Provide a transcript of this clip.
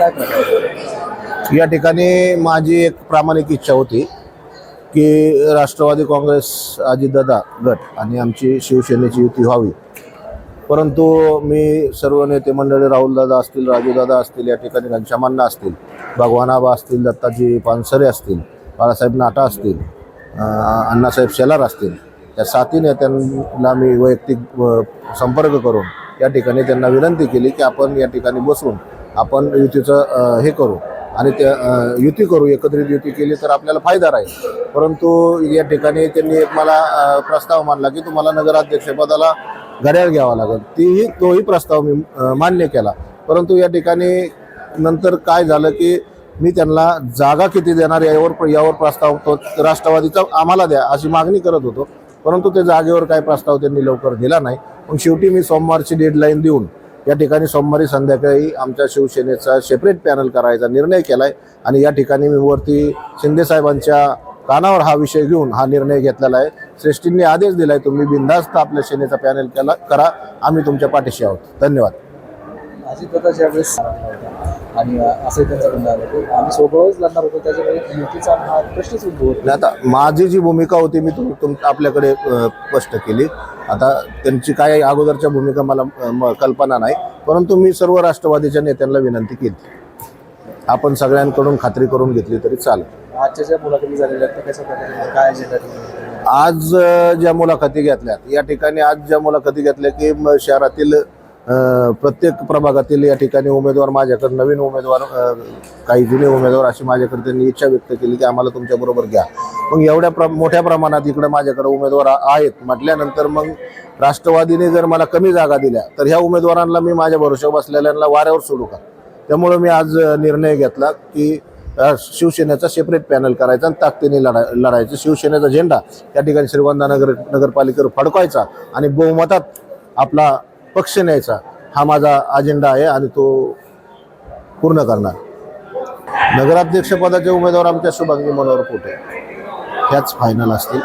काय प्रकार? या ठिकाणी माझी एक प्रामाणिक इच्छा होती की राष्ट्रवादी काँग्रेस अजितदादा गट आणि आमची शिवसेनेची युती व्हावी. परंतु मी सर्व नेते मंडळी राहुलदादा असतील राजूदादा असतील या ठिकाणी घनश्यामांना असतील भगवानाबा असतील दत्ताजी पानसरे असतील बाळासाहेब नाटा असतील अण्णासाहेब शेलार असतील या साती नेत्यांना मी वैयक्तिक संपर्क करून या ठिकाणी त्यांना विनंती केली की आपण या ठिकाणी बसून आपण युतीचं हे करू. आणि त्या युती करू एकत्रित युती केली तर आपल्याला फायदा राहील. परंतु या ठिकाणी त्यांनी एक मला प्रस्ताव मांडला की तुम्हाला नगराध्यक्षपदाला घड्याळ घ्यावा लागेल. तीही तोही प्रस्ताव मी मान्य केला. परंतु या ठिकाणी नंतर काय झालं की मी त्यांना जागा किती देणार यावर यावर प्रस्ताव तो राष्ट्रवादीचा आम्हाला द्या अशी मागणी करत होतो. परंतु ते जागेवर काय प्रस्ताव त्यांनी लवकर दिला नाही. मग शेवटी मी सोमवारची डेडलाईन देऊन या ठिकाणी सोमवारी संध्याकाळी आमच्या शिवसेनेचा सेपरेट पॅनल करायचा निर्णय केला आहे आणि या ठिकाणी मी वरती शिंदेसाहेबांच्या कानावर हा विषय घेऊन हा निर्णय घेतलेला आहे. श्रेष्ठींनी आदेश दिला आहे तुम्ही बिनधास्त आपल्या सेनेचा पॅनल केला करा. आम्ही तुमच्या पाठीशी आहोत. धन्यवाद. आणि असंही त्यांचं म्हणणं आलं की आम्ही सोबतच लढणार होतो त्याच्यामुळे युतीचा हा प्रश्नच उद्भवत आणि आता माझी जी भूमिका होती मी तुम तुम आपल्याकडे अ, स्पष्ट केली. आता त्यांची काय अगोदरच्या भूमिका मला अ, म- कल्पना नाही परंतु मी सर्व राष्ट्रवादीच्या नेत्यांना विनंती केली. आपण सगळ्यांकडून खात्री करून घेतली तरी चालेल. आजच्या ज्या मुलाखती झालेल्या आहेत त्या कशा प्रकारे काय अजेंडा ठेवून आज अ, ज्या मुलाखती घेतल्यात या ठिकाणी आज ज्या मुलाखती घेतल्या की म- शहरातील प्रत्येक प्रभागातील या ठिकाणी उमेदवार माझ्याकडे नवीन उमेदवार काही जुने उमेदवार अशी माझ्याकडे त्यांनी इच्छा व्यक्त केली की आम्हाला तुमच्याबरोबर घ्या. मग एवढ्या प्र मोठ्या प्रमाणात इकडे माझ्याकडे उमेदवार आहेत. म्हटल्यानंतर मग राष्ट्रवादीने जर मला कमी जागा दिल्या तर ह्या उमेदवारांना मी माझ्या भरोशावर बसलेल्यांना वाऱ्यावर सोडू का? त्यामुळे मी आज निर्णय घेतला की शिवसेनेचा सेपरेट पॅनल करायचा आणि ताकदीने लढा लढायचं. शिवसेनेचा झेंडा या ठिकाणी श्रीगोंदा नगर नगरपालिकेवर फडकवायचा आणि बहुमतात आपला पक्ष न्यायचा. हा माझा अजेंडा आहे आणि तो पूर्ण करणार. नगराध्यक्षपदाचे उमेदवार आमच्या शुभांगी मनोहर पोटे. ह्याच फायनल असतील.